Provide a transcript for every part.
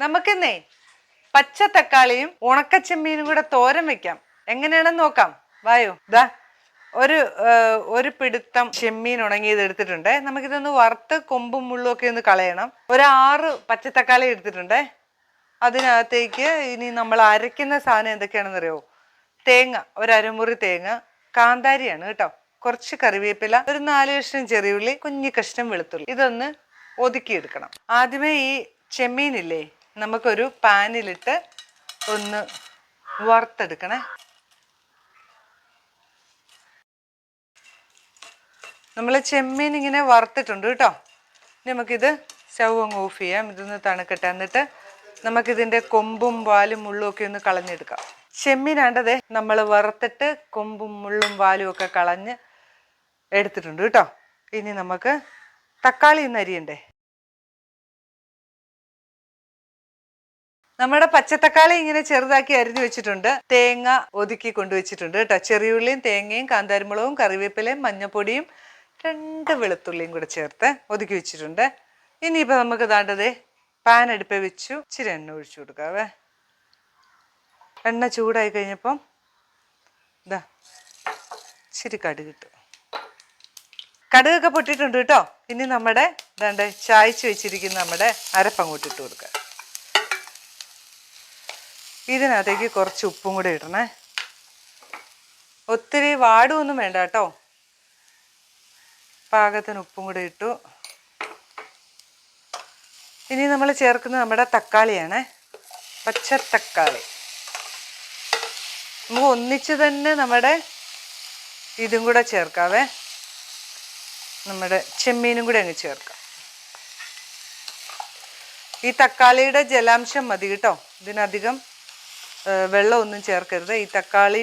നമുക്കിന്നേ പച്ച തക്കാളിയും ഉണക്കച്ചെമ്മീനും കൂടെ തോരൻ വെക്കാം. എങ്ങനെയാണെന്ന് നോക്കാം. വായോ ദാ ഒരു ഒരു പിടുത്തം ചെമ്മീൻ ഉണങ്ങിയത് എടുത്തിട്ടുണ്ട്. നമുക്കിതൊന്ന് വറുത്ത് കൊമ്പും മുള്ളും ഒക്കെ ഒന്ന് കളയണം. ഒരു ആറ് പച്ചത്തക്കാളി എടുത്തിട്ടുണ്ട്. അതിനകത്തേക്ക് ഇനി നമ്മൾ അരയ്ക്കുന്ന സാധനം എന്തൊക്കെയാണെന്ന് അറിയോ? തേങ്ങ ഒരു അരമുറി തേങ്ങ. കാന്താരിയാണ് കേട്ടോ. കുറച്ച് കറിവേപ്പില ഒരു നാല് കഷ്ണം ചെറിയുള്ളി കുഞ്ഞു കഷ്ണം വെളുത്തുള്ളി. ഇതൊന്ന് ഒതുക്കിയെടുക്കണം. ആദ്യമേ ഈ ചെമ്മീനില്ലേ നമുക്കൊരു പാനിലിട്ട് ഒന്ന് വറുത്തെടുക്കണേ. നമ്മൾ ചെമ്മീൻ ഇങ്ങനെ വറുത്തിട്ടുണ്ട് കേട്ടോ. നമുക്കിത് സ്റ്റൗ അങ്ങ് ഓഫ് ചെയ്യാം. ഇതൊന്ന് തണുക്കട്ടെ. എന്നിട്ട് നമുക്കിതിന്റെ കൊമ്പും വാലും മുള്ളും ഒക്കെ ഒന്ന് കളഞ്ഞെടുക്കാം. ചെമ്മീനാണ്ടതേ നമ്മൾ വറുത്തിട്ട് കൊമ്പും മുള്ളും വാലും ഒക്കെ കളഞ്ഞ് എടുത്തിട്ടുണ്ട് കേട്ടോ. ഇനി നമുക്ക് തക്കാളി ഇന്ന് അരിയണ്ടേ? നമ്മുടെ പച്ചത്തക്കാളി ഇങ്ങനെ ചെറുതാക്കി അരിഞ്ഞു വെച്ചിട്ടുണ്ട്. തേങ്ങ ഒതുക്കി കൊണ്ടുവച്ചിട്ടുണ്ട് കേട്ടോ. ചെറിയുള്ളിയും തേങ്ങയും കാന്താരിമുളകും കറിവേപ്പിലയും മഞ്ഞപ്പൊടിയും രണ്ട് വെളുത്തുള്ളിയും കൂടെ ചേർത്ത് ഒതുക്കി വെച്ചിട്ടുണ്ട്. ഇനിയിപ്പോൾ നമുക്ക് താണ്ടത് പാൻ അടുപ്പ് വെച്ചു. ഇച്ചിരി എണ്ണ ഒഴിച്ചു കൊടുക്കാവേ. എണ്ണ ചൂടായി കഴിഞ്ഞപ്പം ഇതാ ഇച്ചിരി കടുക് ഇട്ടു. കടുകൊക്കെ പൊട്ടിയിട്ടുണ്ട് കേട്ടോ. ഇനി നമ്മുടെ ഇതാണ്ട് ചായച്ച് വെച്ചിരിക്കുന്ന നമ്മുടെ അരപ്പങ്ങോട്ട് ഇട്ട് കൊടുക്കുക ഇതിനകത്തേക്ക് കുറച്ച് ഉപ്പും കൂടെ ഇടണേ. ഒത്തിരി വാടുമൊന്നും വേണ്ട കേട്ടോ. പാകത്തിന് ഉപ്പും കൂടെ ഇട്ടു. ഇനി നമ്മൾ ചേർക്കുന്നത് നമ്മുടെ തക്കാളിയാണ്. പച്ച തക്കാളി. നമുക്ക് ഒന്നിച്ച് തന്നെ നമ്മുടെ ഇതും കൂടെ ചേർക്കാവേ. നമ്മുടെ ചെമ്മീനും കൂടെ അങ്ങ് ചേർക്കാം. ഈ തക്കാളിയുടെ ജലാംശം മതി കേട്ടോ. ഇതിനധികം വെള്ളമൊന്നും ചേർക്കരുത്. ഈ തക്കാളി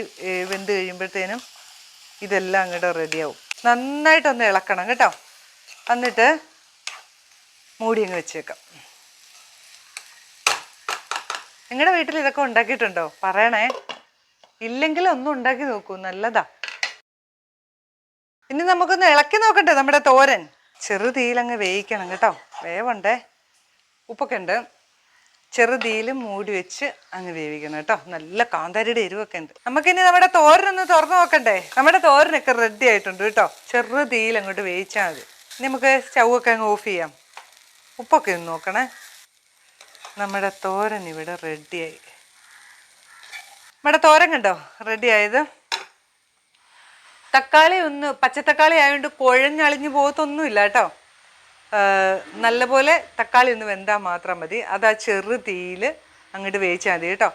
വെന്ത് കഴിയുമ്പോഴത്തേനും ഇതെല്ലാം അങ്ങോട്ട് റെഡിയാവും. നന്നായിട്ടൊന്ന് ഇളക്കണം കേട്ടോ. എന്നിട്ട് മൂടി അങ്ങ് വെച്ചേക്കാം. നിങ്ങളുടെ വീട്ടിൽ ഇതൊക്കെ ഉണ്ടാക്കിയിട്ടുണ്ടോ? പറയണേ. ഇല്ലെങ്കിൽ ഒന്നും ഉണ്ടാക്കി നോക്കൂ. നല്ലതാ. ഇനി നമുക്കൊന്ന് ഇളക്കി നോക്കണ്ടേ നമ്മുടെ തോരൻ. ചെറു തീയിലങ്ങ് വേവിക്കണം കേട്ടോ. വേവുണ്ടേ? ഉപ്പൊക്കെ ഉണ്ട്. ചെറുതീയിൽ മൂടി വെച്ച് അങ്ങ് വേവിക്കണം കേട്ടോ. നല്ല കാന്താരിയുടെ എരിവൊക്കെ ഉണ്ട്. നമുക്കിനി നമ്മുടെ തോരനൊന്ന് തുറന്നു നോക്കണ്ടേ? നമ്മുടെ തോരനൊക്കെ റെഡി ആയിട്ടുണ്ട് കേട്ടോ. ചെറുതീയിൽ അങ്ങോട്ട് വേവിച്ചാൽ മതി. ഇനി നമുക്ക് സ്റ്റൗ ഒക്കെ അങ്ങ് ഓഫ് ചെയ്യാം. ഉപ്പൊക്കെ ഒന്ന് നോക്കണേ. നമ്മുടെ തോരൻ ഇവിടെ റെഡിയായി നമ്മുടെ തോരൻ കണ്ടോ? റെഡി ആയത്. തക്കാളി ഒന്ന് പച്ചത്തക്കാളി ആയതുകൊണ്ട് കുഴഞ്ഞളിഞ്ഞു പോകത്തൊന്നുമില്ല കേട്ടോ. നല്ലപോലെ തക്കാളി ഒന്ന് വെന്താൽ മാത്രം മതി. അത് ആ ചെറു തീയിൽ അങ്ങോട്ട് വേവിച്ചാൽ മതി കേട്ടോ.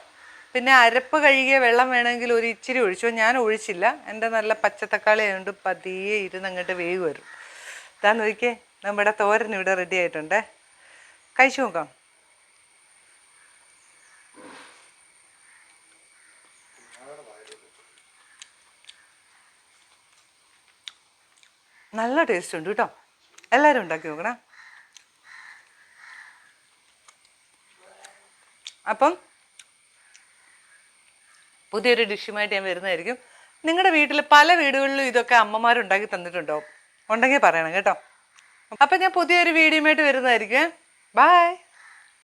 പിന്നെ അരപ്പ് കഴുകിയ വെള്ളം വേണമെങ്കിൽ ഒരു ഇച്ചിരി ഒഴിച്ചോ. ഞാൻ ഒഴിച്ചില്ല. എന്റെ നല്ല പച്ചത്തക്കാളി ആയതുകൊണ്ട് പതിയെ ഇരുന്ന് അങ്ങോട്ട് വേവ് വരും. ഇതാ നോക്കിയേ നമ്മുടെ തോരൻ ഇവിടെ റെഡി ആയിട്ടുണ്ടേ. കഴിച്ചു നോക്കാം. നല്ല ടേസ്റ്റ് ഉണ്ട് കേട്ടോ. എല്ലാവരും ഉണ്ടാക്കി നോക്കണം. അപ്പം പുതിയൊരു ഡിഷുമായിട്ട് ഞാൻ വരുന്നതായിരിക്കും. നിങ്ങളുടെ വീട്ടിൽ പല വീടുകളിലും ഇതൊക്കെ അമ്മമാരുണ്ടാക്കി തന്നിട്ടുണ്ടോ? ഉണ്ടെങ്കിൽ പറയണം കേട്ടോ. അപ്പം ഞാൻ പുതിയൊരു വീഡിയോയുമായിട്ട് വരുന്നതായിരിക്കും. ബായ്